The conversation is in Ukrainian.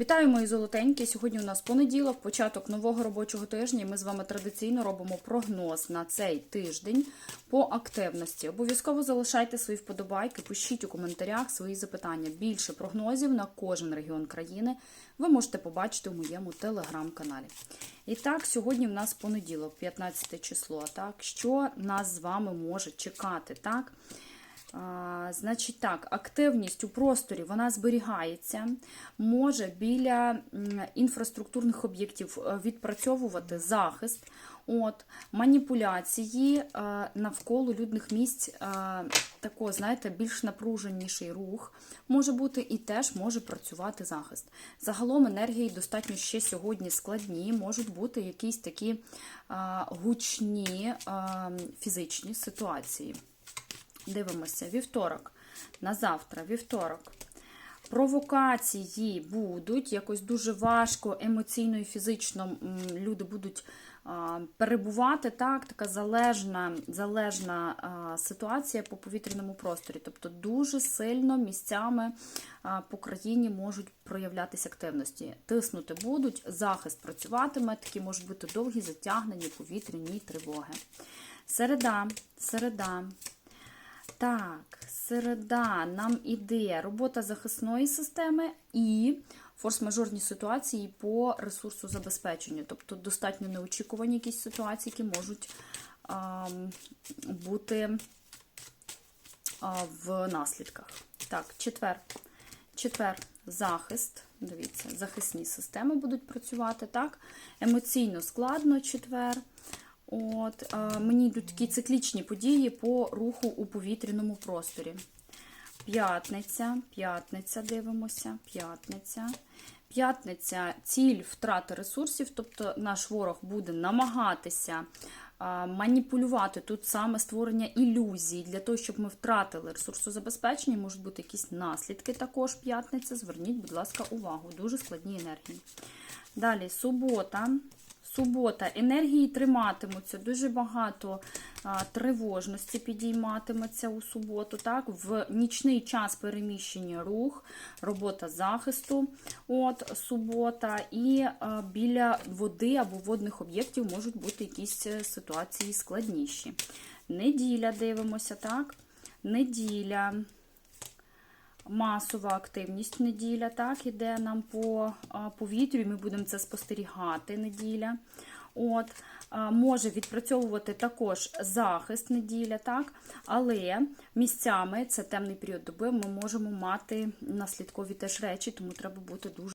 Вітаю, мої золотенькі. Сьогодні у нас понеділок, початок нового робочого тижня. Ми з вами традиційно робимо прогноз на цей тиждень по активності. Обов'язково залишайте свої вподобайки, пишіть у коментарях свої запитання. Більше прогнозів на кожен регіон країни ви можете побачити у моєму телеграм-каналі. І так, сьогодні в нас понеділок, 15 число. Так, що нас з вами може чекати? Так. А, Значить так, активність у просторі вона зберігається, може біля інфраструктурних об'єктів е, відпрацьовувати захист, от, маніпуляції е, навколо людних місць, е, такого, знаєте, більш напруженіший рух може бути і теж може працювати захист. Загалом енергії достатньо ще сьогодні складні, можуть бути якісь такі е, гучні е, фізичні ситуації. Дивимося, вівторок. На завтра, вівторок. Провокації будуть, якось дуже важко, емоційно і фізично люди будуть перебувати. Так, така залежна, залежна ситуація по повітряному просторі. Тобто дуже сильно місцями по країні можуть проявлятися активності. Тиснути будуть, захист працюватиме, такі можуть бути довгі затягнені повітряні тривоги. Середа, середа. Так, середа нам іде робота захисної системи і форс-мажорні ситуації по ресурсу забезпечення. Тобто достатньо неочікувані якісь ситуації, які можуть а, бути а, в наслідках. Так, четвер. Четвер захист. Дивіться, захисні системи будуть працювати. так. Емоційно складно четвер. От, мені йдуть такі циклічні події по руху у повітряному просторі. П'ятниця, п'ятниця, дивимося, п'ятниця. П'ятниця ціль втрати ресурсів, тобто наш ворог буде намагатися маніпулювати тут саме створення ілюзій для того, щоб ми втратили ресурсозабезпечення, можуть бути якісь наслідки також п'ятниця. Зверніть, будь ласка, увагу. Дуже складні енергії. Далі, субота. Субота, енергії триматимуться, дуже багато тривожності підійматиметься у суботу. Так? В нічний час переміщення рух, робота захисту, от, субота, і біля води або водних об'єктів можуть бути якісь е, ситуації складніші. Неділя дивимося, так? Неділя. Масова активність неділя, так, іде нам по повітрю, і ми будемо це спостерігати неділя. От, Може відпрацьовувати також захист неділя, так, але місцями це темний період доби, ми можемо мати наслідкові теж речі, тому треба бути дуже.